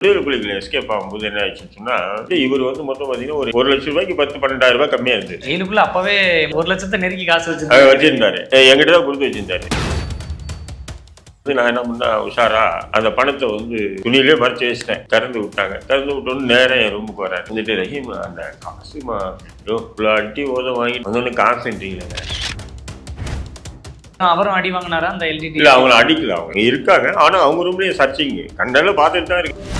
விடுதலை புலிகள் எஸ்கேப் ஆகும்போது என்ன ஆச்சுன்னு சொன்னா இவர் வந்து மொத்தம் பார்த்தீங்கன்னா ஒரு ஒரு லட்சம் ரூபாய்க்கு பத்து பன்னெண்டாயிரம் ரூபாய் கம்மியா இருந்தது. ஜெயிலுக்குள்ள அப்பவே ஒரு லட்சத்தை நெருக்கி காசு வச்சிருந்தாங்க வச்சிருந்தாரு. அஹ் என்கிட்ட தான் கொடுத்து வச்சிருந்தாரு. வந்து நான் என்ன பண்ணா உஷாரா அந்த பணத்தை வந்து துணியிலே மறைச்சு வச்சிட்டேன். திறந்து விட்டாங்க. திறந்து விட்டோன்னு நேரம் என் ரூமுக்கு வராரு. வந்துட்டு ரஹீம் அந்த காசுமா அடி ஓதம் வாங்கி வந்தோன்னு காசுன்றீங்களே அவரும் அடி வாங்கினாரா அந்த எல்டிடி இல்ல அவங்கள அடிக்கல. அவங்க இருக்காங்க. ஆனா அவங்க ரூம்லயே சர்ச்சிங்க கண்டால பார்த்துட்டு தான் இருக்கு.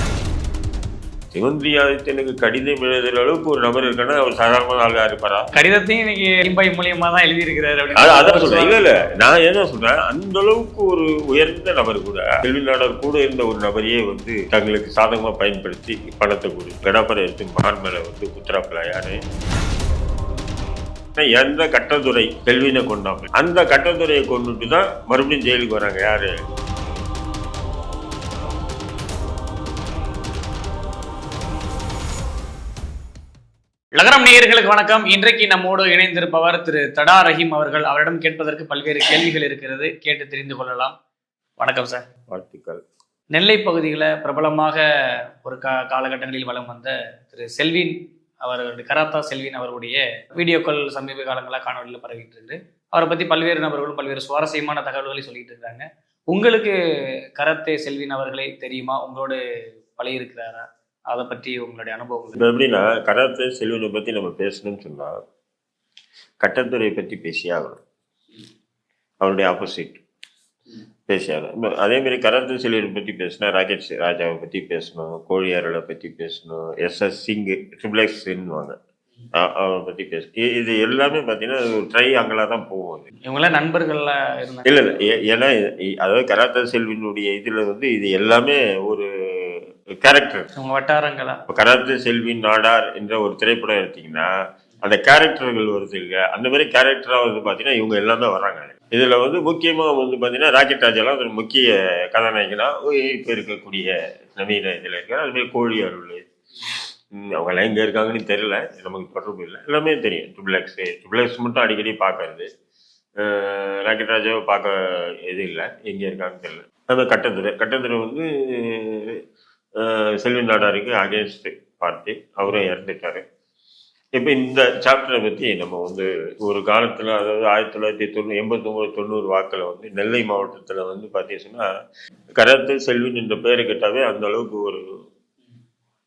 சிவந்திரி ஆதித்யனுக்கு கடிதம் எழுதுற அளவுக்கு ஒரு நபர் இருக்கான்னா அவர் சாதாரணமான ஆளா இருப்பாரா? கடிதத்தையும் இன்னைக்கு இம்பாய் மூலியமா தான் எழுதி இருக்கிறாரு அது- அதான் சொல்றேன். இல்ல இல்ல. நான் என்ன சொல்றேன்? அந்த அளவுக்கு ஒரு உயர்ந்த நபர் கூட நாடர் கூட இருந்த ஒரு நபரையே வந்து தங்களுக்கு சாதகமா பயன்படுத்தி பணத்தை கொடு கடப்பரை எடுத்து மகான் மேல வந்து குத்துறாப்புல யாரு? எந்த கட்டத்துறை செல்வினை கொண்டாங்க அந்த கட்டத்துறையை கொண்டுட்டு தான் மறுபடியும் ஜெயிலுக்கு வராங்க. யாரு? லகரம் நேயர்களுக்கு வணக்கம். இன்றைக்கு நம்மோடு இணைந்திருப்பவர் திரு தடா ரஹீம் அவர்கள். அவரிடம் கேட்பதற்கு பல்வேறு கேள்விகள் இருக்கிறது. கேட்டு தெரிந்து கொள்ளலாம். வணக்கம் சார் வாழ்த்துக்கள். நெல்லை பகுதியில் பிரபலமாக ஒரு கா காலகட்டங்களில் வலம் வந்த திரு செல்வின் அவர்களுடைய கராத்தா செல்வின் அவருடைய வீடியோக்கள் சமீப காலங்களாக காணொலியில் பரவிட்டு இருக்கு. அவரை பற்றி பல்வேறு நபர்களும் பல்வேறு சுவாரஸ்யமான தகவல்களை சொல்லிட்டு இருக்காங்க. உங்களுக்கு கராத்தே செல்வின் அவர்களை தெரியுமா? உங்களோட பழகி இருக்கிறாரா அதை பற்றி உங்களுடைய அனுபவங்கள் இப்போ எப்படின்னா கராத்தே செல்வனை பற்றி நம்ம பேசணும்னு சொன்னால் கட்டத்துறையை பற்றி பேசியாகணும். அவருடைய ஆப்போசிட் பேசியாகணும். இப்ப அதே மாதிரி கராத்தே செல்வனை பற்றி பேசினா ராக்கெட் ராஜாவை பற்றி பேசணும் கோழியாரலை பற்றி பேசணும் எஸ் எஸ் சிங் ட்ரிபிள் எக்ஸ்ன்னுவாங்க அவரை பற்றி இ- இது எல்லாமே பார்த்தீங்கன்னா ஒரு ட்ரை அங்கெல்லாம் தான் போகும் இவங்களாம் நண்பர்கள்ல இருந்தாங்க. இல்லை இல்லை ஏன்னா அதாவது கராத்தே செல்வினுடைய இதில் வந்து இது எல்லாமே ஒரு கேரக்டர் உங்க வட்டாரங்களா? இப்போ கராத்தே செல்வின் நாடார் என்ற ஒரு திரைப்படம் எடுத்தீங்கன்னா அந்த கேரக்டர்கள் வருது இல்லையா அந்த மாதிரி கேரக்டராக வந்து பார்த்தீங்கன்னா இவங்க எல்லாமே வராங்க இதில் வந்து முக்கியமாக வந்து பார்த்தீங்கன்னா ராக்கெட் ராஜாலாம் ஒரு முக்கிய கதாநாயகனா இப்போ இருக்கக்கூடிய நவீன இதில் இருக்காரு அது மாதிரி கோழி அருள். ம், அவங்கெல்லாம் எங்கே இருக்காங்கன்னு தெரியல நமக்கு தொடர்பு இல்லை. எல்லாமே தெரியும். ட்ரிபிள் எக்ஸ் மட்டும் அடிக்கடி பார்க்கறது ராக்கெட் ராஜாவை பார்க்க இது இல்லை. எங்கே இருக்காங்கன்னு தெரியல. அது கட்டத்துறை கட்டத்துறை வந்து செல்வி நாடாருக்கு அகேன்ஸ்ட் பார்ட்டி அவரும் இறந்துட்டாரு. இப்போ இந்த சாப்டரை பற்றி நம்ம வந்து ஒரு காலத்தில் அதாவது ஆயிரத்தி தொள்ளாயிரத்தி தொண்ணூறு எண்பத்தொம்பது தொண்ணூறு வாக்கில் வந்து நெல்லை மாவட்டத்தில் வந்து பார்த்தீங்கன்னா கராத்தே செல்வின் என்ற பெயரை கேட்டாவே அந்த அளவுக்கு ஒரு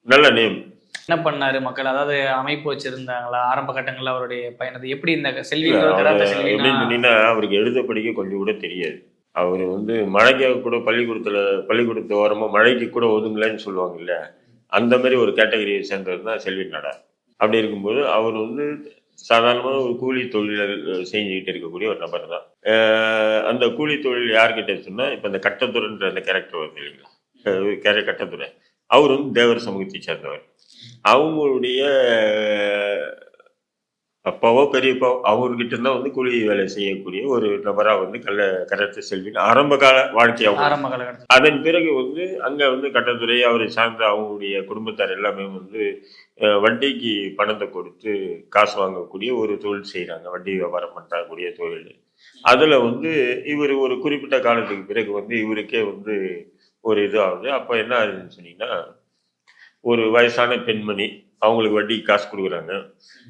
நல்ல நேம் என்ன பண்ணாரு மக்கள்? அதாவது அமைப்பு வச்சிருந்தாங்களா? ஆரம்ப கட்டங்கள்ல அவருடைய பயணத்தை எப்படி இந்த செல்வி செல்வினா சொன்னீங்கன்னா அவருக்கு எழுத படிக்க கொஞ்சம் கூட தெரியாது. அவர் வந்து மழைக்காக கூட பள்ளிக்கூடத்தில் பள்ளிக்கூடத்து ஓரமாக மழைக்கு கூட ஒதுங்கலைன்னு சொல்லுவாங்கல்ல அந்த மாதிரி ஒரு கேட்டகரியை சேர்ந்தவர் தான் செல்வி நாடார். அப்படி இருக்கும்போது அவர் வந்து சாதாரணமாக ஒரு கூலி தொழிலை செஞ்சுக்கிட்டு இருக்கக்கூடிய ஒரு நபர் தான். அந்த கூலி தொழில் யார்கிட்ட சொன்னால் இப்போ இந்த கட்டத்துறைன்ற அந்த கேரக்டர் வருது இல்லைங்களா? கேர கட்டத்துறை. அவர் வந்து தேவர் சமூகத்தை சேர்ந்தவர். அவங்களுடைய அப்பாவோ பெரியப்பாவோ அவர்கிட்ட தான் வந்து கூலி வேலை செய்யக்கூடிய ஒரு நபரா வந்து கல்ல கரத்து செல்வின் ஆரம்ப கால வாழ்க்கையாகும் ஆரம்ப காலகட்டத்தில் அதன் பிறகு வந்து அங்க வந்து கட்டத்துறை அவரை சார்ந்த அவங்களுடைய குடும்பத்தார் எல்லாமே வந்து அஹ், வட்டிக்கு பணத்தை கொடுத்து காசு வாங்கக்கூடிய ஒரு தொழில் செய்றாங்க. வட்டி வியாபாரம் பண்ணக்கூடிய தொழில். அதுல வந்து இவர் ஒரு குறிப்பிட்ட காலத்துக்கு பிறகு வந்து இவருக்கே வந்து ஒரு இது ஆகுது அப்ப என்ன ஆகுதுன்னு சொன்னீங்கன்னா ஒரு வயசான பெண்மணி அவங்களுக்கு வட்டி காசு கொடுக்குறாங்க.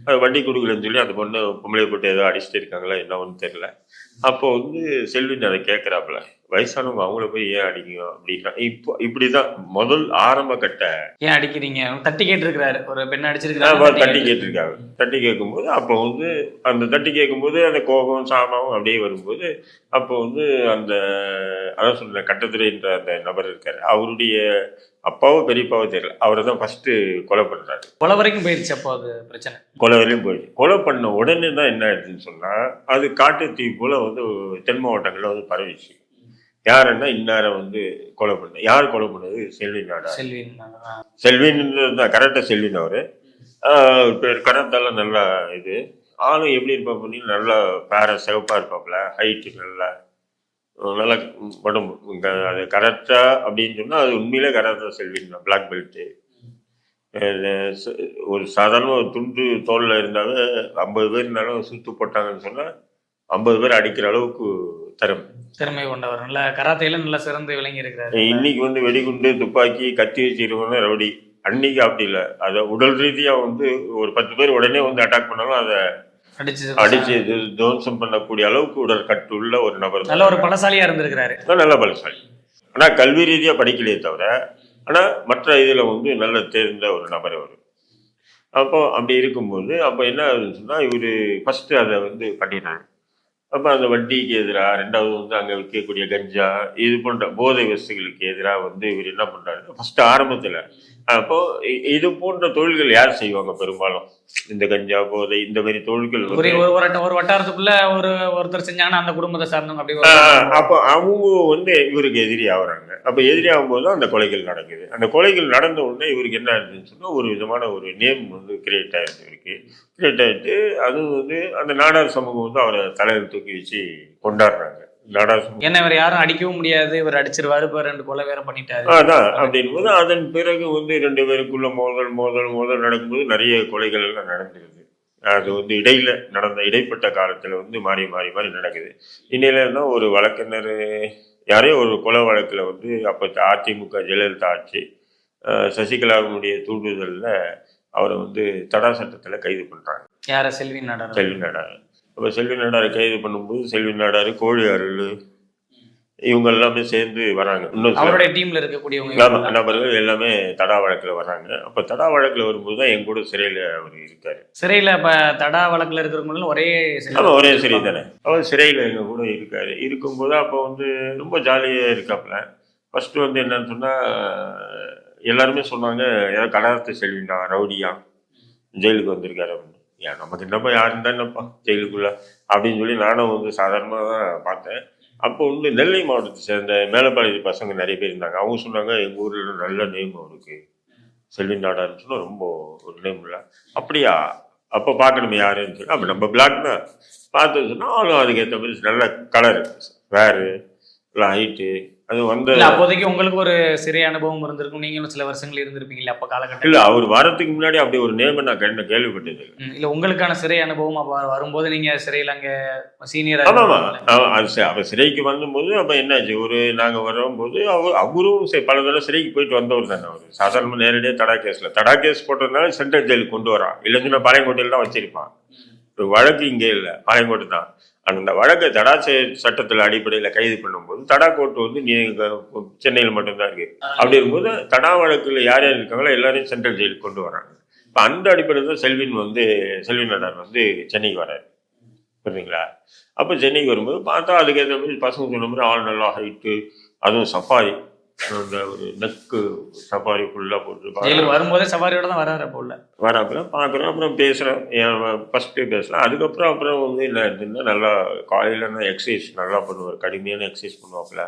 அது வட்டி கொடுக்கலன்னு சொல்லி அந்த பொண்ணு பொம்பளை போட்டு ஏதோ அடிச்சுட்டு இருக்காங்களா என்ன ஒன்றும் தெரில அப்போ வந்து செல்வின் அதை கேட்குறாப்புல வயசானவங்க அவங்கள போய் ஏன் அடிங்க அப்படின்னா இப்போ இப்படிதான் முதல் ஆரம்ப கட்ட. ஏன் அடிக்கிறீங்க? தட்டி கேட்டிருக்கிறாரு. ஒரு பெண் அடிச்சிருக்காரு தட்டி கேட்டிருக்காங்க தட்டி கேட்கும்போது அப்போ வந்து அந்த தட்டி கேட்கும்போது அந்த கோபம் சாபம் அப்படியே வரும்போது அப்போ வந்து அந்த அதான் சொல்ற கட்டத்துறைன்ற அந்த நபர் இருக்காரு. அவருடைய அப்பாவோ பெரியப்பாவோ தெரியல. அவரை தான் ஃபர்ஸ்ட் கொலை பண்றாரு. கொலை வரைக்கும் போயிடுச்சு அப்போ அது பிரச்சனை. கொலை வரையும் போயிடுச்சு கொலை பண்ண உடனே தான் என்ன ஆயிடுச்சுன்னு சொன்னா அது காட்டு தீ போல வந்து தென் மாவட்டங்கள்ல வந்து பரவிச்சு யாருன்னா இன்னார வந்து கொலை பண்ண யார் கொலை பண்ணது? செல்வி நாடா. செல்வின். செல்வின் தான் கரெக்டாக செல்வின் அவரு. கரெக்டால நல்லா இது. ஆளும் எப்படி இருப்பா பண்ணி நல்லா பேர சிவப்பா இருப்பாப்புல ஹைட்டு நல்லா நல்லா உடம்பு அது கரெக்டா அப்படின்னு சொன்னா அது உண்மையிலே கரெக்டா செல்வின் தான் பிளாக் பெல்ட்டு ஒரு சாதாரண ஒரு துண்டு தோல்ல இருந்தாவே ஐம்பது பேர் இருந்தாலும் சுத்து போட்டாங்கன்னு சொன்னா ஐம்பது பேர் அடிக்கிற அளவுக்கு திறமை. திறமை கொண்டவர். நல்ல கராத்தையில நல்லா சிறந்து விளங்கி இருக்கிறாரு. இன்னைக்கு வந்து வெடிகுண்டு துப்பாக்கி கத்தி வச்சிருக்கவங்க ரவுடி. அன்னைக்கு அப்படி இல்லை. அதை உடல் ரீதியா வந்து ஒரு பத்து பேர் உடனே வந்து அட்டாக் பண்ணாலும் அதை அடிச்சு துவம்சம் பண்ணக்கூடிய அளவுக்கு உடல் கட்டு உள்ள ஒரு நபர் நல்ல ஒரு பலசாலியா இருந்திருக்கிறாரு. நல்ல பலசாலி. ஆனா கல்வி ரீதியா படிக்கலையே தவிர ஆனா மற்ற இதுல வந்து நல்ல தேர்ந்த ஒரு நபர் அவர். அப்போ அப்படி இருக்கும்போது அப்போ என்ன ஆகுதுன்னு சொன்னா இவரு ஃபர்ஸ்ட் அதை வந்து பண்ணிடுறாரு. அப்போ அந்த வட்டிக்கு எதிராக ரெண்டாவது வந்து அங்கே விற்கக்கூடிய கஞ்சா இது போன்ற போதை வஸ்துகளுக்கு எதிராக வந்து இவர் என்ன பண்றாரு ஃபர்ஸ்ட் ஆரம்பத்தில் அப்போ இது போன்ற தொழில்கள் யார் செய்வாங்க பெரும்பாலும்? இந்த கஞ்சா போதை இந்த மாதிரி தொழில்கள் ஒரு ஒரு வட்ட- ஒரு வட்டாரத்துக்குள்ள ஒரு ஒருத்தர் செஞ்சாங்கன்னா அந்த குடும்பத்தை சார்ந்தவங்க அப்படி அப்போ அவங்க வந்து இவருக்கு எதிரி ஆகுறாங்க. அப்போ எதிரி ஆகும்போது தான் அந்த கொலைகள் நடக்குது. அந்த கொலைகள் நடந்த உடனே இவருக்கு என்ன ஆயிடுதுன்னு சொன்னா ஒரு விதமான ஒரு நேம் வந்து கிரியேட் ஆயிடுது இவருக்கு. கிரியேட் ஆயிட்டு அதுவும் வந்து அந்த நாடார் சமூகம் வந்து அவரை தலையில் தூக்கி வச்சு கொண்டாடுறாங்க. என்ன இவர் யாரும் அடிக்கவும் முடியாது இவர் அடிச்சிருவாரு இப்ப ரெண்டு கொலை வேற பண்ணிட்டாரு. அதான் அப்படின்போது அதன் பிறகு வந்து ரெண்டு பேருக்குள்ள மோதல் மோதல் மோதல் நடக்கும்போது நிறைய கொலைகள் எல்லாம் நடந்துருது அது வந்து இடையில நடந்த இடைப்பட்ட காலத்துல வந்து மாறி மாறி மாறி நடக்குது. இன்னையில ஒரு வழக்கறிஞர் யாரையோ ஒரு கொலை வழக்குல வந்து அப்போ அதிமுக ஜெயலலிதா ஆட்சி சசிகலாவினுடைய தூண்டுதல்ல அவரை வந்து தடா சட்டத்துல கைது பண்றாங்க. யார? செல்வி நாடார்? செல்வி நாடார். அப்போ செல்வி நாடாரை கைது பண்ணும்போது செல்வி நாடார் கோழி அருள் இவங்க எல்லாமே சேர்ந்து வராங்க. இன்னும் அவருடைய டீம்ல இருக்கக்கூடியவங்க நபர்கள் எல்லாமே தடா வழக்குல வராங்க. அப்ப தடா வழக்குல வரும்போது தான் என் கூட சிறையில அவர் இருக்காரு. சிறையில இப்ப தடா வழக்குல இருக்கிறவங்களும் ஒரே ஒரே சிறை தானே. அவர் சிறையில எங்க கூட இருக்காரு. இருக்கும்போது அப்போ வந்து ரொம்ப ஜாலியா இருக்காப்புல. ஃபர்ஸ்ட் வந்து என்னன்னு சொன்னா எல்லாருமே சொன்னாங்க ஏதோ கடாரத்தை செல்விண்டா ரவுடியா? ஜெயிலுக்கு வந்திருக்காரு அப்படின்னு ஏன் நமக்கு என்னப்பா யாருன்னு என்னப்பா ஜெயிலுக்குள்ள அப்படின்னு சொல்லி நானும் வந்து சாதாரணமாக தான் பார்த்தேன். அப்போ வந்து நெல்லை மாவட்டத்தை சேர்ந்த மேலப்பாளைய பசங்க நிறைய பேர் இருந்தாங்க. அவங்க சொன்னாங்க எங்கள் ஊரில் நல்ல நேம் அவருக்கு செல்வி நாடான்னு சொன்னால் ரொம்ப ஒரு நேம் இல்லை. அப்படியா? அப்போ பார்க்கணுமே யாருன்னு சொல்லி அப்போ நம்ம பிளாக் தான். பார்த்து சொன்னால் அதுக்கேற்ற மாதிரி நல்ல கலர் வேறு இல்லை ஹைட்டு அது வந்த அப்போதைக்கு உங்களுக்கு ஒரு சிறை அனுபவம் இருந்திருக்கும். நீங்களும் சில வருஷங்கள் இருந்திருப்பீங்கல்ல அப்ப காலகட்டம் இல்லை அவர் வரதுக்கு முன்னாடி அப்படி ஒரு நேமை நான் கண்ட கேள்விப்பட்டது. இல்ல உங்களுக்கான சிறை அனுபவம் அப்ப வரும்போது நீங்க சிறையில அங்க சீனியரா ஆமா ஆமா. அவ- அது சரி, அவ சிறைக்கு வந்தபோது அப்ப என்னாச்சு? ஒரு நாங்க வரும்போது அவர் அவரும் பல தடவை சிறைக்கு போயிட்டு வந்தவர் தானே அவர். சாதாரண நேரடியாக தடா கேஸ்ல. தடா கேஸ் போட்டதுனால சென்ட்ரல் ஜெயிலுக்கு கொண்டு வரான். இல்லைன்னு நான் பாளையங்கோட்டையில் தான் வச்சிருப்பான். ஒரு வழக்கு இங்கே இல்லை பாளையங்கோட்டை தான். அந்த வழக்கை தடா சே- சட்டத்துல அடிப்படையில கைது பண்ணும்போது தடா கோர்ட் வந்து நீங்க சென்னையில் மட்டும்தான் இருக்கு. அப்படி இருக்கும்போது தடா வழக்குல யார் யார் இருக்காங்களோ எல்லாரையும் சென்ட்ரல் ஜெயிலுக்கு கொண்டு வராங்க. இப்போ அந்த அடிப்படையில் தான் செல்வின் வந்து செல்வின் நடார் வந்து சென்னைக்கு வராரு. புரியுதுங்களா? அப்போ சென்னைக்கு வரும்போது பார்த்தா அதுக்கேற்ற மாதிரி பசங்க சொன்ன மாதிரி ஆள் நல்லா ஹைட்டு அதுவும் சஃபாரி. அந்த ஒரு நெக்கு சஃபாரி ஃபுல்லாக போட்டு வரும்போதே சவாரியோட தான் வராரு அப்போ உள்ள. வராப்புல பார்க்குறோம் அப்புறம் பேசுகிறோம் ஃபஸ்ட்டு பேசலாம் அதுக்கப்புறம் அப்புறம் வந்து என்ன ஆயிடுதுன்னா நல்லா காலையில் எக்ஸசைஸ் நல்லா பண்ணுவார். கடுமையான எக்ஸசைஸ் பண்ணுவாப்புல.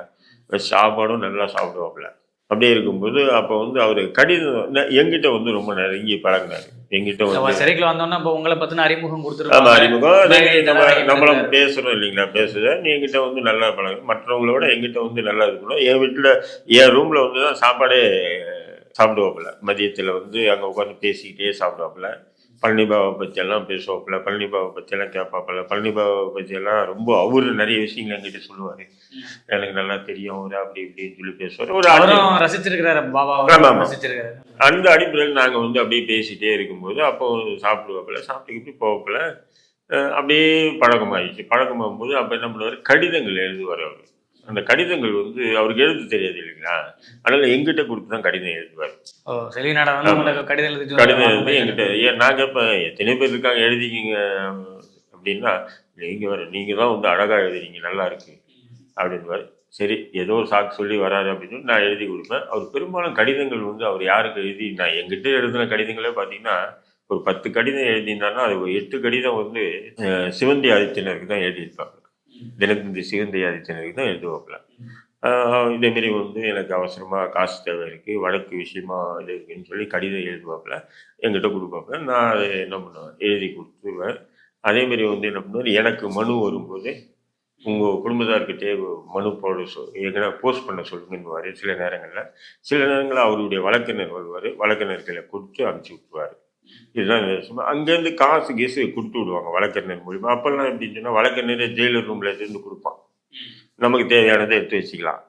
சாப்பாடும் நல்லா சாப்பிடுவாப்புல. அப்படியே இருக்கும்போது அப்போ வந்து அவர் கடிதம் என்கிட்ட வந்து ரொம்ப நெருங்கி பழகினாரு என்கிட்ட அப்ப வந்து சிறைக்குள்ள வந்தோன்னா இப்போ உங்களை பத்தின அறிமுகம் ஆமா கொடுத்துருக்காங்க அறிமுகம் நம்மளும் பேர் பேசுறோம் இல்லைங்களா? பேசுத நீ என்கிட்ட வந்து நல்லா பழகு. மற்றவங்களோட என்கிட்ட வந்து நல்லா இருக்கணும். என் வீட்டுல என் ரூம்ல வந்து தான் சாப்பாடே சாப்பிடுவாப்புல. மதியத்துல வந்து அங்க உட்காந்து பேசிக்கிட்டே சாப்பிடுவாப்புல. பழனி பாபா பத்தி எல்லாம் பேசுவாப்புல பழனி பாபா பத்தி எல்லாம் கேட்பாப்புல. பழனி பாபா பத்தி எல்லாம் ரொம்ப அவரு நிறைய விஷயங்கள் என்கிட்ட சொல்லுவாரு. எனக்கு நல்லா தெரியும் அவரு அப்படி இப்படின்னு சொல்லி பேசுவாரு. ஒரு ரசிச்சிருக்கிறாரு பாபா. ரசிச்சிருக்காரு அந்த அடிப்படையில் நாங்கள் வந்து அப்படியே பேசிட்டே இருக்கும்போது அப்போ சாப்பிடுவாப்புல சாப்பிட்டுக்கிட்டு போவாப்புல அஹ் அப்படியே பழக்கமாயிடுச்சு. பழக்கமாகும்போது அப்போ என்ன பண்ணுவார்? கடிதங்கள் எழுதுவார் அவர். அந்த கடிதங்கள் வந்து அவருக்கு எழுத தெரியாது இல்லைங்களா? அதனால எங்கிட்ட கொடுத்து தான் கடிதம் எழுதுவார். கடிதம் கடிதம் எழுதி. எங்கிட்ட ஏன் நான் கேட்பேன் எத்தனை பேர் இருக்காங்க எழுதிக்கிங்க. அப்படின்னா நீங்கள் வர நீங்கள் தான் வந்து அழகாக எழுதுறீங்க நல்லா இருக்கு. அப்படின்வார் சரி ஏதோ ஒரு சாக்கு சொல்லி வராரு அப்படின்னு நான் எழுதி கொடுப்பேன். அவர் பெரும்பாலும் கடிதங்கள் வந்து அவர் யாருக்கு எழுதி நான் எங்கிட்ட எழுதின கடிதங்களே பார்த்தீங்கன்னா ஒரு பத்து கடிதம் எழுதினான்னா அது ஒரு எட்டு கடிதம் வந்து சிவந்தி ஆதித்யனருக்கு தான் எழுதியிருப்பாங்க. தினத்தந்தி சிவந்தி ஆதித்தனருக்கு தான் எழுதுவாப்பில் இதேமாரி வந்து எனக்கு அவசரமா காசு தேவை இருக்குது வழக்கு விஷயமா இது இருக்குன்னு சொல்லி கடிதம் எழுதுவாப்பில் என்கிட்ட கொடுப்பாப்புல நான் அதை என்ன பண்ணுவேன் எழுதி கொடுத்துருவேன். அதே மாதிரி வந்து என்ன பண்ணுவார் எனக்கு மனு வரும்போது உங்கள் குடும்பத்தார்கிட்டே மனு போட சொல் எங்கன்னா போஸ்ட் பண்ண சொல்லுங்கன்னு சில நேரங்களில். சில நேரங்களில் அவருடைய வழக்கறிஞர் வருவார் வழக்கறிஞர்களை கொடுத்து அனுப்பிச்சி விட்டுருவார். இதுதான் அங்கேருந்து காசு கீசு கொடுத்து விடுவாங்க வழக்கறிஞர் மூலியமா. அப்பெல்லாம் எப்படின்னு சொன்னா வழக்கறிஞரே ஜெயிலர் ரூம்ல இருந்து கொடுப்பான். நமக்கு தேவையானதை எடுத்து வச்சுக்கலாம்.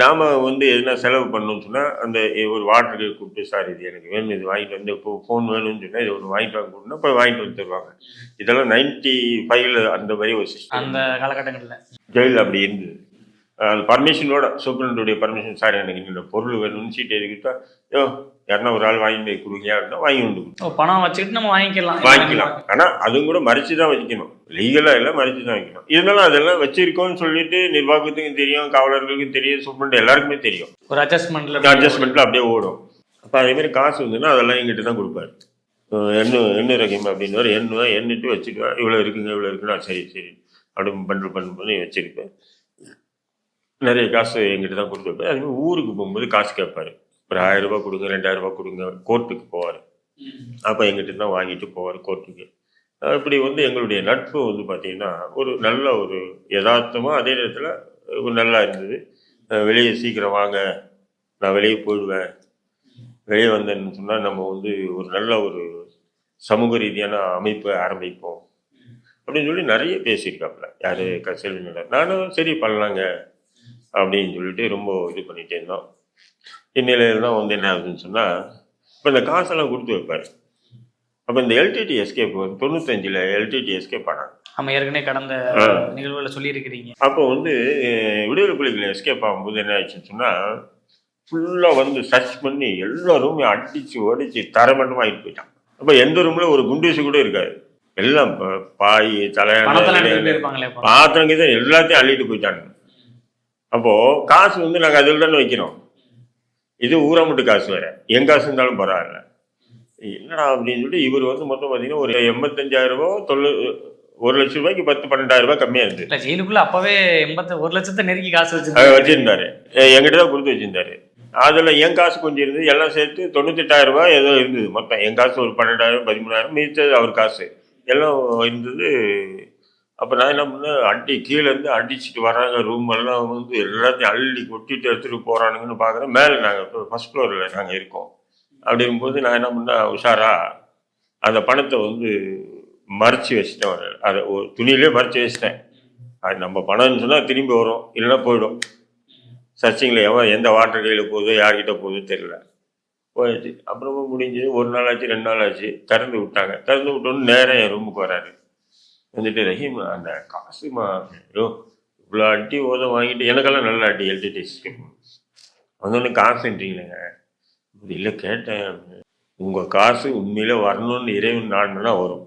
நாம வந்து எதுனா செலவு பண்ணணும்னு சொன்னா அந்த ஒரு வாட்டருக்கு கூப்பிட்டு சார் இது எனக்கு வேணும் இது வாங்கிட்டு வந்து இப்போ ஃபோன் வேணும்னு சொன்னா இது ஒன்று வாங்கிட்டு வாங்க கூப்பிட்டுனா இப்போ வாங்கிட்டு வந்து தருவாங்க. இதெல்லாம் நைன்டி ஃபைவ்ல அந்த மாதிரி ஒரு சிஸ்டம் அந்த காலகட்டங்களில். ஜெயில் அப்படி இருந்தது. அது பர்மிஷனோட சூப்பரண்டுடைய பர்மிஷன் சார் எனக்கு இந்த பொருள் வேணும்னு சீட் எழுதிக்கிட்டா யோ யாருன்னா ஒரு ஆள் வாங்கி போய் கொடுங்க அப்படின்னா வாங்கி. ஓ பணம் வச்சுக்கிட்டு நம்ம வாங்கிக்கலாம். வாங்கிக்கலாம். ஆனா அதுவும் கூட மறைச்சு தான் வைக்கணும். லீகலா எல்லாம் மறைச்சு தான் வைக்கணும். இருந்தாலும் அதெல்லாம் வச்சிருக்கோம்னு சொல்லிட்டு நிர்வாகத்துக்கும் தெரியும் காவலர்களுக்கும் தெரியும் சூப்பரண்ட் எல்லாருக்குமே தெரியும். ஒரு அட்ஜஸ்ட்மெண்ட்ல அட்ஜஸ்ட்மெண்ட்ல அப்படியே ஓடும். அப்போ அதே மாதிரி காசு வந்துன்னா அதெல்லாம் எங்கிட்ட தான் கொடுப்பாரு. எண்ணு எண்ணு ரகம் அப்படின்னு எண்ணுவேன் எண்ணிட்டு வச்சுக்குவேன் இவ்வளோ இருக்குங்க இவ்வளோ இருக்குன்னா சரி சரி. அப்படி பண்ற பண்ணு பண்ணி வச்சிருப்பேன் நிறைய காசு எங்கிட்ட தான் கொடுத்து வைப்பேன் அதே மாதிரி ஊருக்கு போகும்போது காசு கேட்பாரு. ஒரு ஆயிரம் ரூபாய் கொடுங்க ரெண்டாயிரம் ரூபாய் கொடுங்க கோர்ட்டுக்கு போவார். அப்போ எங்கிட்ட தான் வாங்கிட்டு போவார் கோர்ட்டுக்கு இப்படி வந்து எங்களுடைய நட்பு வந்து பார்த்தீங்கன்னா ஒரு நல்ல ஒரு யதார்த்தமாக அதே நேரத்தில் நல்லா இருந்தது. வெளியே சீக்கிரம் வாங்க நான் வெளியே போயிடுவேன். வெளியே வந்தேன்னு சொன்னால் நம்ம வந்து ஒரு நல்ல ஒரு சமூக ரீதியான அமைப்பை ஆரம்பிப்போம். அப்படின்னு சொல்லி நிறைய பேசியிருக்காப்புல. யார் க- நானும் சரி பண்ணலாங்க அப்படின்னு சொல்லிட்டு ரொம்ப இது பண்ணிகிட்டே இருந்தோம். இந்நிலையில தான் வந்து என்ன ஆகுதுன்னு சொன்னால் இப்போ இந்த காசெல்லாம் கொடுத்து வைப்பாரு. அப்போ இந்த எல்டிடி எஸ்கேப் வந்து தொண்ணூத்தஞ்சில் எல்டிடி எஸ்கேப் ஆனாங்க நம்ம ஏற்கனவே கடந்த ஆ. நிகழ்வுல சொல்லியிருக்கிறீங்க. அப்போ வந்து விடுதலை புலிகள் எஸ்கேப் ஆகும்போது என்ன ஆச்சுன்னு சொன்னால் ஃபுல்லாக வந்து சர்ச் பண்ணி எல்லா ரூமையும் அடிச்சு ஒடிச்சு தரமட்டமாக ஆகிட்டு போயிட்டான். அப்போ எந்த ரூமில் ஒரு குண்டூசி கூட இருக்காது. எல்லாம் பாய் தலையான கீதம் எல்லாத்தையும் அள்ளிட்டு போயிட்டாங்க அப்போ காசு வந்து நாங்கள் அதில் தானே வைக்கிறோம். இது ஊராமுட்டு காசு வேற. என் காசு இருந்தாலும் பரவாயில்ல. என்னடா அப்படின்னு சொல்லிட்டு இவர் வந்து மொத்தம் பார்த்தீங்கன்னா ஒரு எண்பத்தஞ்சாயிரம் ரூபாய் தொண்ணூ ஒரு லட்சம் ரூபாய்க்கு பத்து பன்னெண்டாயிரம் ரூபாய் கம்மியாக இருந்தது. இல்ல ஜெயிலுக்குள்ள அப்பவே எண்பத்து ஒரு லட்சத்தை நெருக்கி காசு வச்சிருந்தாங்க வச்சிருந்தாரு. எ- என்கிட்ட தான் கொடுத்து வச்சிருந்தாரு. அதுல என் காசு கொஞ்சம் இருந்தது எல்லாம் சேர்த்து தொண்ணூத்தெட்டாயிரம் ரூபாய் ஏதோ இருந்தது. மொத்தம் என் காசு ஒரு பன்னெண்டாயிரம் பதிமூணாயிரம் மீத்தது அவர் காசு. எல்லாம் இருந்தது அப்போ நான் என்ன பண்ணேன்? அடி கீழேருந்து அடிச்சுட்டு வராங்க ரூம் எல்லாம் வந்து எல்லாத்தையும் அள்ளி கொட்டிட்டு எடுத்துகிட்டு போகிறானுங்கன்னு பார்க்குறேன் மேலே நாங்கள் இப்போ ஃபர்ஸ்ட் ஃப்ளோரில் நாங்கள் இருக்கோம். அப்படிங்கும்போது நான் என்ன பண்ணேன்? உஷாரா அந்த பணத்தை வந்து மறைச்சு வச்சுட்டேன் அதை ஒரு துணியிலே மறைச்சி வச்சிட்டேன். அது நம்ம பணம்னு சொன்னால் திரும்பி வரும். இல்லைன்னா போயிடும். சர்ச்சிங்கில் எவன் எந்த வாட்டர் கையில் போகுதோ யார்கிட்ட போகுதோ தெரியல. போயிடுச்சு. அப்புறமா முடிஞ்சது. ஒரு நாள் ஆச்சு ரெண்டு நாள் ஆச்சு. திறந்து விட்டாங்க. திறந்து விட்டோன்னு நேரம் என் ரூமுக்கு வராரு. வந்துட்டு ரஹீம் அந்த காசுமா இவ்வளோ அடி ஓத வாங்கிட்டு எனக்கெல்லாம் நல்ல அடி எல்டிடி வந்தோடனே காசுன்றீங்களேங்க. இல்லை கேட்டேன். உங்கள் காசு உண்மையிலே வரணும்னு இறைவன் நாடுனா வரும்.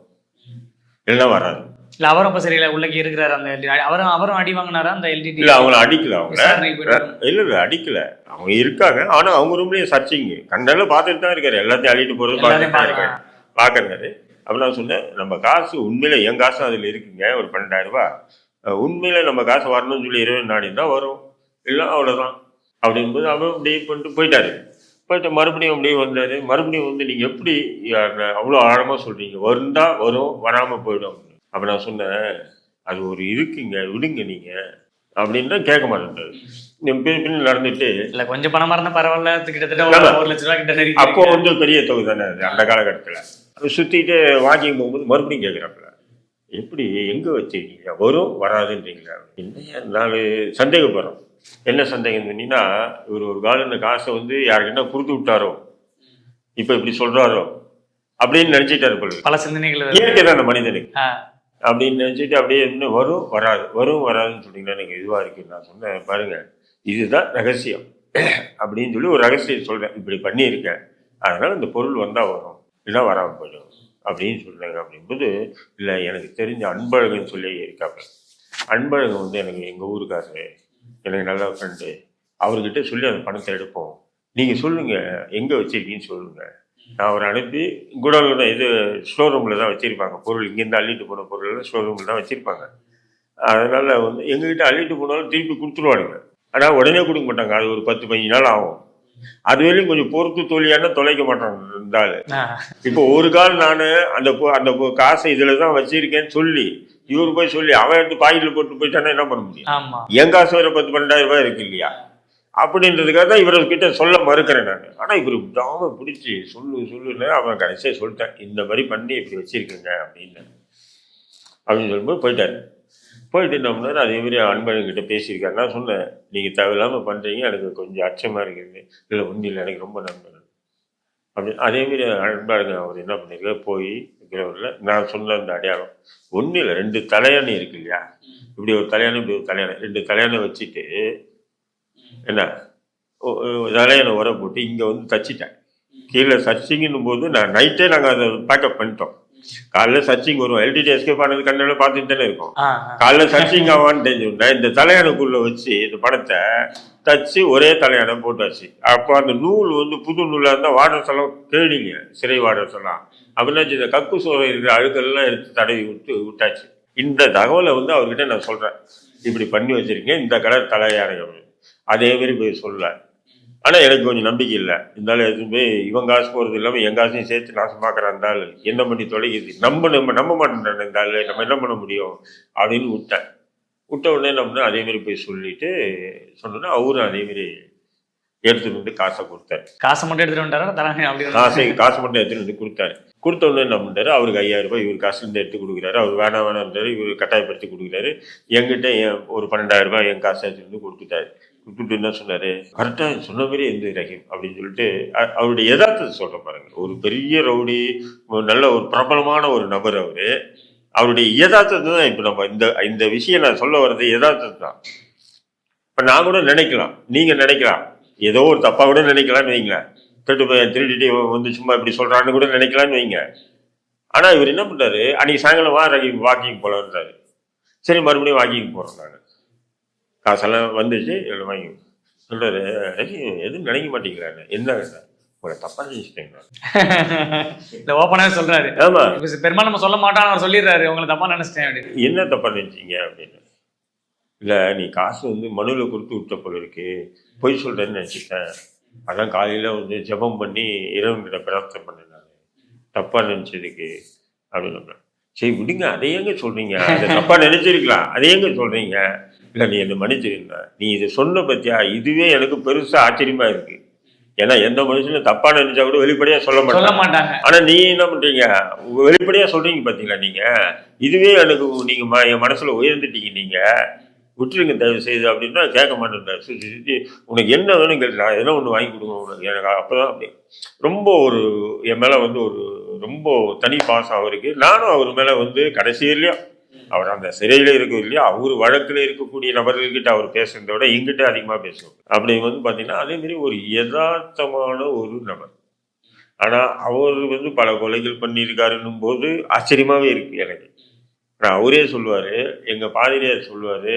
இல்லைன்னா வராது. இல்ல அவரும் அப்ப சரியில்லை உள்ளக்கி இருக்கிறாரு அந்த LTT. அவரும் அவரும் அடி வாங்கினாரா அந்த எல்டிடி இல்லை அவங்கள அடிக்கல அவங்க. விசாரணைக்கு போயிட்டு இல்ல இல்ல அடிக்கல. அவங்க இருக்காங்க ஆனா அவங்க ரூம்லயும் சர்ச்சிங்க. கண்டால பார்த்துட்டு தான் இருக்காரு. எல்லாத்தையும் அள்ளிட்டு போறது பார்த்துட்டு தான் இருக்காரு. பாக்குறாரு அப்ப நான் சொன்னேன். நம்ம காசு உண்மையில் என் காசும் அதில் இருக்குங்க ஒரு பன்னெண்டாயிரரூபா உண்மையில் நம்ம காசு வரணும்னு சொல்லி இருபது நாடி தான் வரும். இல்லை அவ்வளோதான் அப்படிங்கும்போது அவன் அப்படியே பண்ணிட்டு போயிட்டாரு. போயிட்டு மறுபடியும் அப்படியே வந்தார். மறுபடியும் வந்து நீங்கள் எப்படி அவ்வளோ ஆழமாக சொல்கிறீங்க வருந்தா வரும் வராமல் போயிடும் அப்போ நான் சொன்னேன் அது ஒரு இருக்குங்க விடுங்க நீங்கள் அப்படின்னு தான் கேட்க மாட்டேன் பின் நடந்துட்டு. இல்ல கொஞ்சம் பணமா இருந்தா பரவாயில்ல கிட்டத்தட்ட. ஒரு- லட்ச ரூபாய் கிட்ட அப்போ வந்து பெரிய தொகை தானே அது அந்த காலகட்டத்தில். சுத்திட்டு வாக்கிங் போகும்போது மறுபடியும் கேட்குறாப்புல எப்படி எங்க வச்சிருக்கீங்க? வரும் வராதுன்றீங்களா? என்ன நாலு சந்தேகப்படுறோம். என்ன சந்தேகம் சொன்னீங்கன்னா இவர் ஒரு காலம் இந்த காசை வந்து யாருக்கிட்ட கொடுத்து விட்டாரோ? இப்போ இப்படி சொல்றாரோ? அப்படின்னு நினைச்சிட்டாரு போல பல சிந்தனைகள். இயற்கை தான் மனிதனுக்கு. அப்படின்னு நினைச்சிட்டு அப்படியே இன்னும் வரும் வராது வரும் வராதுன்னு சொன்னீங்கன்னா எனக்கு இதுவா இருக்கு நான் சொன்னேன். பாருங்க இதுதான் ரகசியம். அப்படின்னு சொல்லி ஒரு ரகசியம் சொல்கிறேன் இப்படி பண்ணியிருக்கேன். அதனால் இந்த பொருள் வந்தால் வரும். இல்லைன்னா வராமல் போயிடும். அப்படின்னு சொல்கிறாங்க அப்படிங்கும்போது இல்லை எனக்கு தெரிஞ்ச அன்பழகன் சொல்லி இருக்காங்க அன்பழகன் வந்து எனக்கு எங்கள் ஊருக்காரரு. எனக்கு நல்ல ஃப்ரெண்டு அவர்கிட்ட சொல்லி அந்த பணத்தை எடுப்போம். நீங்கள் சொல்லுங்கள் எங்கே வச்சுருக்கீங்கன்னு சொல்லுங்கள் நான் அவரை அனுப்பி குடோனில் தான் இது ஸ்டோர் ரூமில் தான் வச்சுருப்பாங்க. பொருள் இங்கேருந்து அள்ளிட்டு போன பொருள் ஸ்டோர் ரூமில் தான் வச்சுருப்பாங்க. அதனால் வந்து எங்ககிட்ட அள்ளிட்டு போனாலும் திருப்பி கொடுத்துருவானுங்க. ஆனால் உடனே கொடுக்க மாட்டாங்க. அது ஒரு பத்து பதினஞ்சு நாள் ஆகும். அது வரையும் கொஞ்சம் பொறுத்து தோழியானா தொலைக்க மாட்டாங்க இருந்தால் ஆ. இப்போ ஒரு கால் நான் அந்த அந்த காசை இதில் தான் வச்சிருக்கேன்னு சொல்லி இவர் போய் சொல்லி அவன் எடுத்து பாக்கெட்டில் போட்டு போயிட்டானா என்ன பண்ண முடியும்? என் காசு வேற பத்து பன்னெண்டாயிரம் ரூபாய் இருக்கு இல்லையா? அப்படின்றதுக்காக தான் இவர்கிட்ட சொல்ல மறுக்கிறேன் நான். ஆனால் இவர் விடாம பிடிச்சி சொல்லு சொல்லுன்னு அவன் கடைசியாக சொல்லிட்டேன். இந்த மாதிரி பண்ணி இப்படி வச்சிருக்கேங்க அப்படின்னு. அப்படின்னு சொல்லும்போது போயிட்டாரு. போயிட்டு என்ன அதே மாதிரி அன்பழகிட்ட பேசியிருக்காரு நான் சொன்னேன் நீங்கள் தேவையில்லாமல் பண்ணுறீங்க எனக்கு கொஞ்சம் அச்சமாக இருக்குது. இல்லை ஒன்றும் இல்லை எனக்கு ரொம்ப நண்பன் அப்படி அதேமாரி அன்பழகன் அவர் என்ன பண்ணிருக்காரு போய் இருக்கிறவரில் நான் சொன்ன அந்த அடையாளம் ஒன்றும் இல்லை ரெண்டு தலையாணி இருக்கு இல்லையா? இப்படி ஒரு தலையாணி இப்படி ஒரு தலையாணி ரெண்டு தலையாணை வச்சுட்டு என்ன ஒ- உரம் உர போட்டு இங்கே வந்து தச்சிட்டேன். கீழே சர்ச்சிங்கும் போது நான் நைட்டே நாங்கள் அதை பேக்கப் பண்ணிட்டோம். காலைல சர்ச்சிங் வரும் எல்டிடி எஸ்கேப் ஆனது கண்ணால பார்த்துட்டு தானே இருக்கோம். காலைல சர்ச்சிங் ஆவான்னு தெரிஞ்சுட்டா இந்த தலையானுக்குள்ள வச்சு இந்த படத்தை தச்சு ஒரே தலையானை போட்டாச்சு. அப்போ அந்த நூல் வந்து புது நூலாக இருந்தால் வாடர்ஸ் எல்லாம் கேளீங்க சிறை எல்லாம். அப்படின்னா இந்த கக்கு சோறை இருக்கிற அழுக்கெல்லாம் எடுத்து தடவி விட்டு விட்டாச்சு. இந்த தகவலை வந்து அவர்கிட்ட நான் சொல்கிறேன் இப்படி பண்ணி வச்சிருக்கேன் இந்த கலர் தலையானை அப்படின்னு. அதே மாதிரி போய் சொல்ல ஆனால் எனக்கு கொஞ்சம் நம்பிக்கை இல்லை. இருந்தாலும் எதுவும் போய் இவன் காசு போகிறது இல்லாமல் என் காசையும் சேர்த்து நாசமாக்குற அந்த ஆள் என்ன பண்ணி தொலைக்குது நம்ம நம்ம நம்ப மாட்டேன் ஆள் நம்ம என்ன பண்ண முடியும்? அப்படின்னு விட்டேன் விட்ட உடனே நம்ம அதே மாதிரி போய் சொல்லிட்டு சொன்னோன்னா அவரும் அதே மாதிரி எடுத்துட்டு வந்து காசை கொடுத்தாரு. காசை மட்டும் எடுத்துட்டு அப்படி காசை காசு மட்டும் எடுத்துட்டு வந்து கொடுத்தாரு. கொடுத்த உடனே என்ன பண்ணாரு அவருக்கு ஐயாயிரம் ரூபாய் இவர் காசுல இருந்து எடுத்து கொடுக்குறாரு. அவர் வேணாம் வேணாம்ன்றாரு இவர் கட்டாயப்படுத்தி கொடுக்குறாரு. என்கிட்ட என் ஒரு பன்னெண்டாயிரம் ரூபாய் என் காசை எடுத்துட்டு வந்து கொடுத்துட்டாரு. குறிப்பிட்டு என்ன சொன்னாரு. கரெக்டாக சொன்ன மாதிரி எந்த ரஹீம் அப்படின்னு சொல்லிட்டு அ- அவருடைய யதார்த்தத்தை சொல்ற பாருங்க. ஒரு பெரிய ரவுடி ஒரு நல்ல ஒரு பிரபலமான ஒரு நபர் அவர். அவருடைய யதார்த்தத்தை தான் இப்போ நம்ம இந்த இந்த விஷயம் நான் சொல்ல வர்றது யதார்த்தத்தை தான். இப்போ நான் கூட நினைக்கலாம். நீங்கள் நினைக்கலாம். ஏதோ ஒரு தப்பாக கூட நினைக்கலாம்னு வைங்களேன். திருட்டு போய் திருடிட்டு வந்து சும்மா இப்படி சொல்கிறான்னு கூட நினைக்கலாம்னு வைங்க ஆனால் இவர் என்ன பண்ணுறாரு அன்றைக்கி சாயங்காலம் வா ரஹீம் வாக்கிங் போகலான்றாரு சரி மறுபடியும் வாக்கிங் போகிறோம் நாங்கள் காசெல்லாம் வந்துச்சு வாங்கி சொல்றாரு ரஹீம் எதுவும் நினைக்க மாட்டேங்கிறாரு. என்ன உங்களை தப்பா நினைச்சிட்டேங்க இந்த ஓப்பனாவே சொல்றாரு. ஆமா. இப்ப பெரும்பாலும் நம்ம சொல்ல மாட்டான்னு அவர் சொல்லிடுறாரு. உங்களை தப்பா நினைச்சிட்டேன். அப்படின்னு. என்ன தப்பா நினைச்சீங்க? அப்படின்னு. இல்ல நீ காசு வந்து மனுவில் கொடுத்து விட்ட போல இருக்கு. பொய் சொல்றேன்னு நினைச்சிட்டேன். அதான் காலையில வந்து ஜெபம் பண்ணி இறைவன்கிட்ட பிரார்த்தனை பண்ணேன் நான். தப்பா நினைச்சதுக்கு. அப்படின்னு சரி விடுங்க. அதை ஏங்க சொல்றீங்க? அதை தப்பா நினைச்சிருக்கலாம். அதை ஏங்க சொல்றீங்க? இல்ல நீ என்ன மன்னிச்சிருந்த நீ இதை சொன்ன பத்தியா? இதுவே எனக்கு பெருசா ஆச்சரியமா இருக்கு. ஏன்னா எந்த மனுஷனும் தப்பா நினைச்சா கூட வெளிப்படையா சொல்ல மாட்டாங்க மாட்டாங்க. ஆனா நீ என்ன பண்றீங்க? வெளிப்படையா சொல்றீங்க பாத்தீங்களா நீங்க? இதுவே எனக்கு நீங்க ம- என் மனசுல உயர்ந்துட்டீங்க நீங்க. விட்டுருங்க தயவு செய்து அப்படின்னா கேட்க மாட்டேன். சுத்தி சுத்தி உனக்கு என்ன வேணும் கேட்டு நான் எதனா ஒன்று வாங்கி கொடுங்க உனக்கு. எனக்கு அப்பதான் அப்படி. ரொம்ப ஒரு என் மேல வந்து ஒரு ரொம்ப தனி பாசம் அவருக்கு. நானும் அவர் மேல வந்து கடைசியிலயும் அவர் அந்த சிறையில் இருக்க இல்லையா? அவர் வழக்கில் இருக்கக்கூடிய நபர்கள்கிட்ட அவர் பேசுறதை விட எங்கிட்ட அதிகமாக பேசுவோம் அப்படி வந்து பார்த்தீங்கன்னா அதே மாதிரி ஒரு யதார்த்தமான ஒரு நபர். ஆனால் அவர் வந்து பல கொலைகள் பண்ணியிருக்காருன்னும் போது ஆச்சரியமாகவே இருக்கு எனக்கு. ஆனா அவரே சொல்லுவார் எங்கள் பாதிரியார் சொல்லுவார்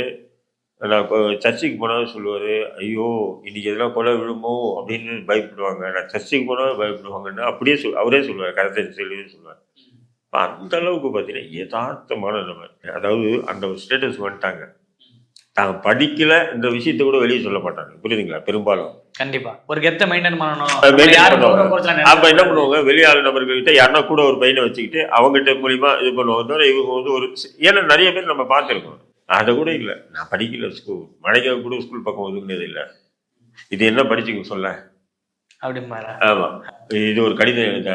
நான் இப்போ சர்ச்சுக்கு போனாலும் சொல்லுவார் ஐயோ இன்னைக்கு எதனா கொலை விழுமோ? அப்படின்னு பயப்படுவாங்க. நான் சர்ச்சுக்கு போனாலும் பயப்படுவாங்கன்னு அப்படியே சொல் அவரே சொல்லுவார் கருத்தை சொல்லி சொல்லுவார். அப்ப அந்த அளவுக்கு பார்த்தீங்கன்னா யதார்த்தமான நபர். அதாவது அந்த ஸ்டேட்டஸ் வந்துட்டாங்க. தான் படிக்கல இந்த விஷயத்தை கூட வெளியே சொல்ல மாட்டாங்க. புரியுதுங்களா? பெரும்பாலும். கண்டிப்பா. ஒரு கெத்த மெயின்டைன் பண்ணணும் அப்ப என்ன பண்ணுவாங்க? வெளியாள் நபர்கள்கிட்ட யாருன்னா கூட ஒரு பையனை வச்சுக்கிட்டு அவங்ககிட்ட மூலியமா இது பண்ணுவாங்க. இவங்க வந்து ஒரு ஏன்னா நிறைய பேர் நம்ம பார்த்துருக்கோம். அதை கூட இல்லை. நான் படிக்கல ஸ்கூல் மழைக்காக கூட ஸ்கூல் பக்கம் ஒதுங்கினது இல்லை. இது என்ன படிச்சுங்க சொல்ல அப்படிம்பாரா? ஆமா. இது ஒரு கடிதம் எழுத.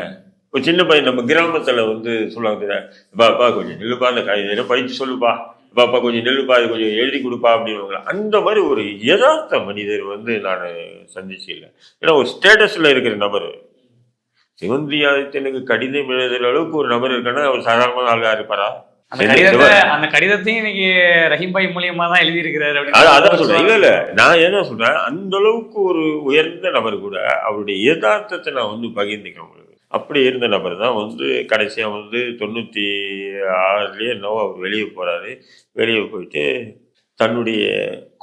ஒரு சின்ன பையன் நம்ம கிராமத்துல வந்து சொல்லுவாங்க பாப்பா கொஞ்சம் நில்லுப்பா அந்த கடிதம் படிச்சு சொல்லுப்பா? பாப்பா கொஞ்சம் நில்லுப்பா இது கொஞ்சம் எழுதி கொடுப்பா அப்படின்னு அந்த மாதிரி ஒரு யதார்த்த மனிதர் வந்து நான் சந்திச்சு இல்லை ஏன்னா ஒரு ஸ்டேட்டஸ்ல இருக்கிற நபர் சிவந்தி ஆதித்யனுக்கு கடிதம் எழுதுற அளவுக்கு ஒரு நபர் இருக்கான்னா அவர் சாதாரணமான ஆளா இருப்பாரா? அந்த கடிதத்தையும் இன்னைக்கு ரஹீம் பாய் மூலியமா தான் எழுதி இருக்கிறாரு அது- அதான் சொல்றேன். இல்ல இல்ல நான் என்ன சொல்றேன் அந்த அளவுக்கு ஒரு உயர்ந்த நபர் கூட அவருடைய யதார்த்தத்தை நான் வந்து பகிர்ந்துக்கிறேன் உங்களுக்கு. அப்படி இருந்த நபர் தான் வந்து கடைசியா வந்து தொண்ணூத்தி ஆறுலயே என்னவோ அவர் வெளியே போறாரு. வெளியே போயிட்டு தன்னுடைய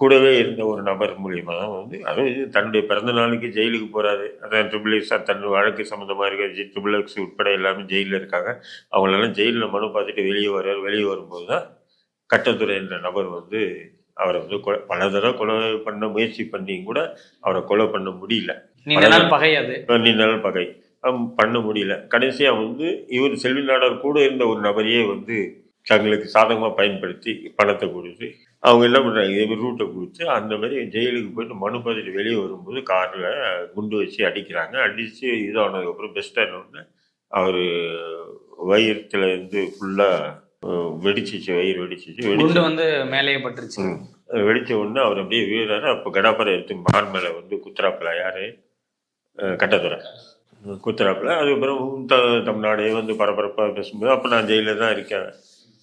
கூடவே இருந்த ஒரு நபர் மூலியமா தான் வந்து அதாவது தன்னுடைய பிறந்த நாளுக்கு ஜெயிலுக்கு போறாரு. அதான் ட்ரிபிள் எக்ஸ் தன் வழக்கு சம்மந்தமா இருக்க ட்ரிபிள் எக்ஸ் உட்பட எல்லாமே ஜெயிலில் இருக்காங்க. அவங்களெல்லாம் ஜெயிலில் மனு பார்த்துட்டு வெளியே வர்றாரு. வெளியே வரும்போது தான் கட்டத்துறை என்ற நபர் வந்து அவரை வந்து கொலை பல தடவை கொலை பண்ண முயற்சி பண்ணியும் கூட அவரை கொலை பண்ண முடியல. நாள் பகை அது. நீண்ட பகை. பண்ண முடியல. கடைசியா வந்து இவர் செல்வி நாடார் கூட இருந்த ஒரு நபரையே வந்து தங்களுக்கு சாதகமா பயன்படுத்தி பணத்தை கொடுத்து அவங்க என்ன பண்றாங்க இதே மாதிரி ரூட்டை கொடுத்து அந்த மாதிரி ஜெயிலுக்கு போயிட்டு மனு பதிட்டு வெளியே வரும்போது கார்ல குண்டு வச்சு அடிக்கிறாங்க. அடிச்சு இதானதுக்கப்புறம் பெஸ்ட் ஆனோடனே அவர் வயிற்றுல இருந்து ஃபுல்லா அஹ் வெடிச்சிச்சு வயிறு வெடிச்சிச்சு வெடிச்சு வந்து மேலேயே பட்டுருச்சு. வெடிச்ச உடனே அவர் அப்படியே வீழாரு அப்போ கடாப்பரை எடுத்து மார் மேலே வந்து குத்துறாப்புல. யாரு? அஹ் கட்டத்துறை குத்துறாப்புல அதுக்கப்புறம் த- தமிழ்நாடே வந்து பரபரப்பாக பேசும்போது அப்போ நான் ஜெயிலில் தான் இருக்கேன்.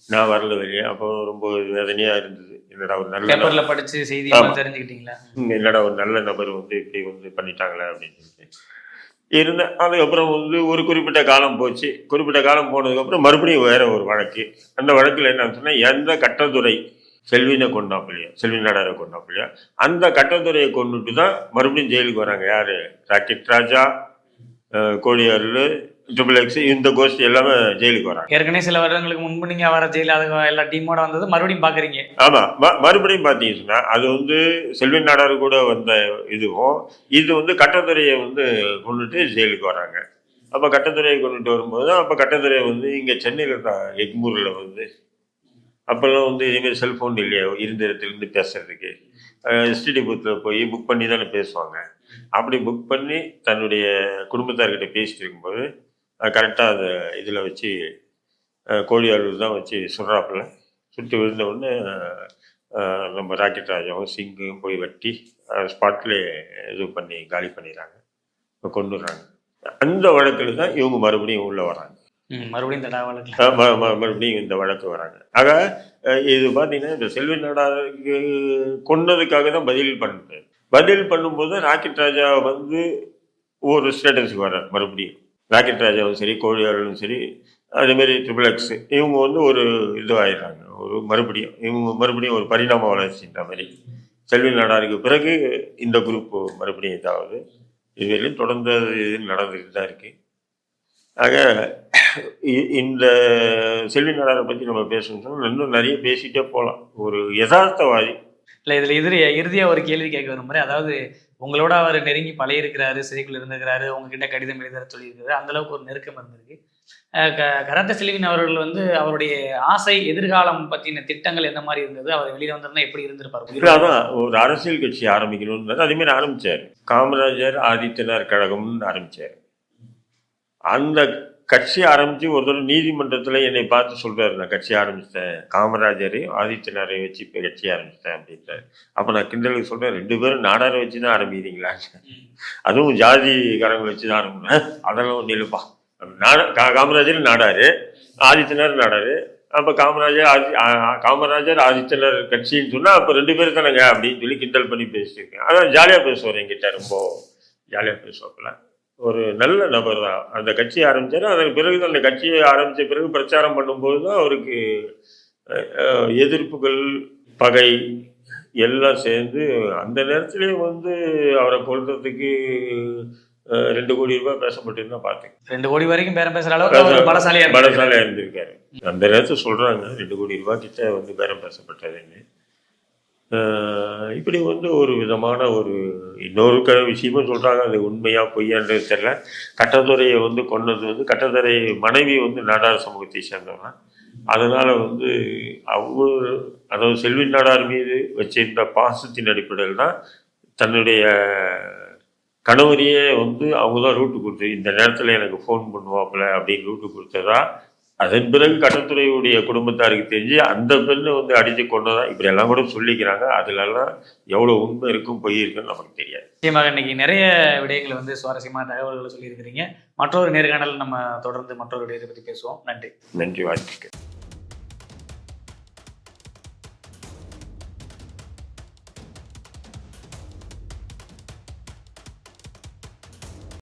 நான் வரல வெளியே. அப்போ ரொம்ப வேதனையாக இருந்தது. என்னடா ஒரு நல்ல பேப்பர்ல படிச்சு செய்தி. தெரிஞ்சுக்கிட்டீங்களா? என்னடா ஒரு நல்ல நபர் வந்து இப்படி வந்து பண்ணிட்டாங்களே அப்படின்னு சொல்லிட்டு. இருந்தேன். அதுக்கப்புறம் வந்து ஒரு குறிப்பிட்ட காலம் போச்சு. குறிப்பிட்ட காலம் போனதுக்கப்புறம் மறுபடியும் வேற ஒரு வழக்கு. அந்த வழக்கில் என்னன்னு சொன்னால் எந்த கட்டத்துறை செல்வினை கொண்டாப்பிள்ளையா செல்வி நாடாரை கொண்டாப்பிள்ளையா அந்த கட்டத்துறையை கொண்டுட்டு தான் மறுபடியும் ஜெயிலுக்கு வராங்க. யாரு? ராக்கெட் ராஜா கோழியாறு ட்ரிபிள் எக்ஸ் இந்த கோஷ்டி எல்லாமே ஜெயிலுக்கு வராங்க. ஏற்கனவே சில வருடங்களுக்கு முன்பு நீங்க வர ஜெயில அது எல்லா டீமோட வந்தது மறுபடியும் பாக்குறீங்க. ஆமா ம- மறுபடியும் பார்த்தீங்கன்னா அது வந்து செல்வி நாடார் கூட வந்த இதுவும் இது வந்து கட்டத்துறையை வந்து கொண்டுட்டு ஜெயிலுக்கு வராங்க. அப்போ கட்டத்துறையை கொண்டுட்டு வரும்போது அப்போ கட்டத்துறையை வந்து இங்கே சென்னையில் தான் எக்மூரில் வந்து அப்போல்லாம் வந்து இதேமாரி செல்ஃபோன் இல்லையா இருந்த இடத்துலேருந்து பேசுறதுக்கு. எஸ்டிடி பூத்தில் போய் புக் பண்ணி தானே பேசுவாங்க. அப்படி புக் பண்ணி தன்னுடைய குடும்பத்தார்கிட்ட பேசிட்டு இருக்கும்போது கரெக்டாக அதை இதில் வச்சு அஹ், கோழியாளூர் தான் வச்சு சுடுறாப்புல சுட்டு விழுந்த உடனே நம்ம ராக்கெட் ராஜாவும் சிங்கும் போய் வெட்டி ஸ்பாட்லேயே இது பண்ணி காலி பண்ணிடுறாங்க. கொண்டுடுறாங்க. அந்த வழக்கில் தான் இவங்க மறுபடியும் உள்ளே வராங்க மறுபடியும் மறுபடியும் இந்த வழக்கு வராங்க ஆக இது பார்த்தீங்கன்னா இந்த செல்வி நாடாருக்கு கொன்னதுக்காக தான் பதில் பண்ணுது பதில் பண்ணும்போது ராக்கெட் ராஜா வந்து ஒரு ஸ்டேட்டஸுக்கு வர்றார் மறுபடியும். ராக்கெட் ராஜாவும் சரி கோழியாளரும் சரி அதேமாரி ட்ரிபிள் எக்ஸ் இவங்க வந்து ஒரு இது ஆயிடுறாங்க ஒரு மறுபடியும் இவங்க மறுபடியும் ஒரு பரிணாம வளர்ச்சின்ற மாதிரி. செல்வி நாடாருக்கு பிறகு இந்த குரூப் மறுபடியும் இதாகுது இதுவரையிலும் தொடர்ந்து இது நடந்துட்டு தான் இருக்குது ஆக இ- இந்த செல்வி நாடாரை பற்றி நம்ம பேசணும்னா இன்னும் நிறைய பேசிகிட்டே போகலாம் ஒரு யதார்த்தவாதி இல்லை இதில் இறுதி இறுதியாக ஒரு கேள்வி கேட்க விரும்புறேன் அதாவது உங்களோட அவர் நெருங்கி பழைய இருக்கிறாரு சிறைக்குள்ள இருந்திருக்கிறாரு உங்ககிட்ட கடிதம் எழுத சொல்லியிருக்காரு அந்த அளவுக்கு ஒரு நெருக்கம் இருந்திருக்கு. க- கரத்த செல்வின் அவர்கள் வந்து அவருடைய ஆசை எதிர்காலம் பற்றின திட்டங்கள் எந்த மாதிரி இருந்தது? அவர் வெளியில் வந்திருந்தா எப்படி இருந்திருப்பாரு? அதான் ஒரு அரசியல் கட்சி ஆரம்பிக்கணும்ன்றது அதே மாதிரி ஆரம்பிச்சார். காமராஜர் ஆதித்யநாத் கழகம்னு ஆரம்பிச்சார். அந்த கட்சி ஆரம்பித்து ஒரு தடவை என்னை பார்த்து சொல்கிறார் நான் கட்சி ஆரம்பித்தேன் காமராஜரையும் ஆதித்யநாரையும் வச்சு இப்போ கட்சி ஆரம்பித்தேன் அப்படின்றாரு. அப்போ நான் கிண்டலுக்கு சொல்கிறேன் ரெண்டு பேரும் நாடாரை வச்சு தான் ஆரம்பிக்கிறீங்களா? அதுவும் ஜாதிகாரங்களை வச்சு தான் ஆரம்பினேன் அதெல்லாம் ஒன்றும் இல்லைப்பா. நாட கா- காமராஜர் நாடாரு ஆதித்யநார் நாடாரு. அப்போ காமராஜர் ஆதி காமராஜர் ஆதித்யநாத் கட்சின்னு சொன்னால் அப்போ ரெண்டு பேரும் தானேங்க அப்படின்னு சொல்லி கிண்டல் பண்ணி பேசிட்டு இருக்கேன் அதான் ஜாலியாக பேசுவார் என்கிட்ட ரொம்ப. ஜாலியாக பேசுவாப்பில்ல ஒரு நல்ல நபர் தான். அந்த கட்சி ஆரம்பிச்சாரு. அதன் பிறகு அந்த கட்சியை ஆரம்பித்த பிறகு பிரச்சாரம் பண்ணும்போது தான் அவருக்கு எதிர்ப்புகள் பகை எல்லாம் சேர்ந்து அந்த நேரத்திலேயே வந்து அவரை கொல்றதுக்கு அஹ், ரெண்டு கோடி ரூபாய் பேசப்பட்டிருந்தா பார்த்தேன். ரெண்டு கோடி வரைக்கும் பேரம் பேசுற அளவுக்கு பலசாலியா இருந்திருக்காரு. பலசாலியா இருந்திருக்காரு. அந்த நேரத்தில் சொல்றாங்க ரெண்டு கோடி ரூபாய் கிட்ட வந்து பேரம் பேசப்பட்டதுன்னு. இப்படி வந்து ஒரு விதமான ஒரு இன்னொரு க விஷயமும் சொல்கிறாங்க அது உண்மையாக பொய்யான்றது தெரில கட்டத்துறையை வந்து கொண்டது வந்து கட்டத்துறை மனைவி வந்து நாடார் சமூகத்தை சேர்ந்தவங்க. அதனால் வந்து அவங்க அதாவது செல்வி நாடார் மீது வச்சிருந்த பாசத்தின் அடிப்படையில் தான் தன்னுடைய கணவரையே வந்து அவங்க தான் ரூட்டு கொடுத்து இந்த நேரத்தில் எனக்கு ஃபோன் பண்ணுவாப்புல அப்படின்னு ரூட்டு கொடுத்ததா அதன் பிறகு கட்டத்துறையுடைய குடும்பத்தாருக்கு தெரிஞ்சு அந்த பெண்ணை வந்து அடித்து கொண்டதா இப்படி எல்லாம் கூட சொல்லிக்கிறாங்க. அதுலெல்லாம் எவ்வளோ உண்மை இருக்கும் பொய் இருக்குன்னு நமக்கு தெரியாது. நிச்சயமாக இன்னைக்கு நிறைய விடயங்களை வந்து சுவாரஸ்யமான தகவல்களை சொல்லியிருக்கிறீங்க. மற்றொரு நேர்காணல் நம்ம தொடர்ந்து மற்றொரு விடயத்தை பத்தி பேசுவோம். நன்றி. நன்றி வாழ்த்துக்கள்.